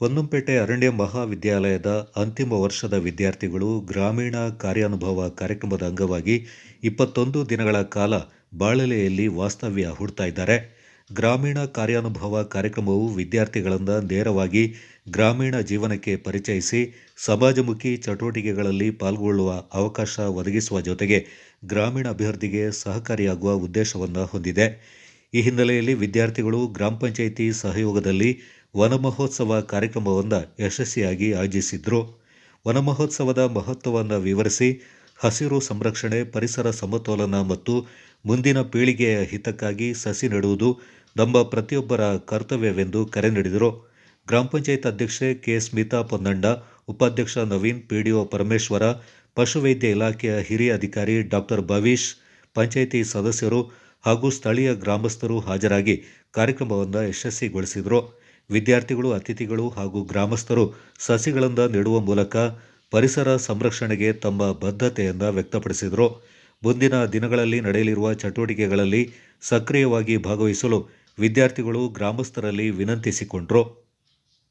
ಪೊನ್ನಂಪೇಟೆ ಅರಣ್ಯ ಮಹಾವಿದ್ಯಾಲಯದ ಅಂತಿಮ ವರ್ಷದ ವಿದ್ಯಾರ್ಥಿಗಳು ಗ್ರಾಮೀಣ ಕಾರ್ಯಾನುಭವ ಕಾರ್ಯಕ್ರಮದ ಅಂಗವಾಗಿ ಇಪ್ಪತ್ತೊಂದು ದಿನಗಳ ಕಾಲ ಬಾಳಲೆಯಲ್ಲಿ ವಾಸ್ತವ್ಯ ಹೂಡ್ತಾ ಇದ್ದಾರೆ. ಗ್ರಾಮೀಣ ಕಾರ್ಯಾನುಭವ ಕಾರ್ಯಕ್ರಮವು ವಿದ್ಯಾರ್ಥಿಗಳಿಂದ ನೇರವಾಗಿ ಗ್ರಾಮೀಣ ಜೀವನಕ್ಕೆ ಪರಿಚಯಿಸಿ ಸಮಾಜಮುಖಿ ಚಟುವಟಿಕೆಗಳಲ್ಲಿ ಪಾಲ್ಗೊಳ್ಳುವ ಅವಕಾಶ ಒದಗಿಸುವ ಜೊತೆಗೆ ಗ್ರಾಮೀಣ ಅಭಿವೃದ್ಧಿಗೆ ಸಹಕಾರಿಯಾಗುವ ಉದ್ದೇಶವನ್ನು ಹೊಂದಿದೆ. ಈ ಹಿನ್ನೆಲೆಯಲ್ಲಿ ವಿದ್ಯಾರ್ಥಿಗಳು ಗ್ರಾಮ ಪಂಚಾಯಿತಿ ಸಹಯೋಗದಲ್ಲಿ ವನಮಹೋತ್ಸವ ಕಾರ್ಯಕ್ರಮವನ್ನು ಯಶಸ್ವಿಯಾಗಿ ಆಯೋಜಿಸಿದ್ರು. ವನಮಹೋತ್ಸವದ ಮಹತ್ವವನ್ನು ವಿವರಿಸಿ ಹಸಿರು ಸಂರಕ್ಷಣೆ, ಪರಿಸರ ಸಮತೋಲನ ಮತ್ತು ಮುಂದಿನ ಪೀಳಿಗೆಯ ಹಿತಕ್ಕಾಗಿ ಸಸಿ ನೆಡುವುದು ನಮ್ಮ ಪ್ರತಿಯೊಬ್ಬರ ಕರ್ತವ್ಯವೆಂದು ಕರೆ ನೀಡಿದರು. ಗ್ರಾಮ ಪಂಚಾಯತ್ ಅಧ್ಯಕ್ಷೆ ಕೆ ಸ್ಮಿತಾ ಪೊನ್ನಂಡ, ಉಪಾಧ್ಯಕ್ಷ ನವೀನ್ ಪಿಡಿಒ ಪರಮೇಶ್ವರ, ಪಶುವೈದ್ಯ ಇಲಾಖೆಯ ಹಿರಿಯ ಅಧಿಕಾರಿ ಡಾಕ್ಟರ್ ಭವೀಶ್, ಪಂಚಾಯಿತಿ ಸದಸ್ಯರು ಹಾಗೂ ಸ್ಥಳೀಯ ಗ್ರಾಮಸ್ಥರು ಹಾಜರಾಗಿ ಕಾರ್ಯಕ್ರಮವನ್ನು ಯಶಸ್ವಿಗೊಳಿಸಿದರು. ವಿದ್ಯಾರ್ಥಿಗಳು, ಅತಿಥಿಗಳು ಹಾಗೂ ಗ್ರಾಮಸ್ಥರು ಸಸಿಗಳಿಂದ ನೆಡುವ ಮೂಲಕ ಪರಿಸರ ಸಂರಕ್ಷಣೆಗೆ ತಮ್ಮ ಬದ್ಧತೆಯನ್ನು ವ್ಯಕ್ತಪಡಿಸಿದರು. ಮುಂದಿನ ದಿನಗಳಲ್ಲಿ ನಡೆಯಲಿರುವ ಚಟುವಟಿಕೆಗಳಲ್ಲಿ ಸಕ್ರಿಯವಾಗಿ ಭಾಗವಹಿಸಲು ವಿದ್ಯಾರ್ಥಿಗಳು ಗ್ರಾಮಸ್ಥರಲ್ಲಿ ವಿನಂತಿಸಿಕೊಂಡರು.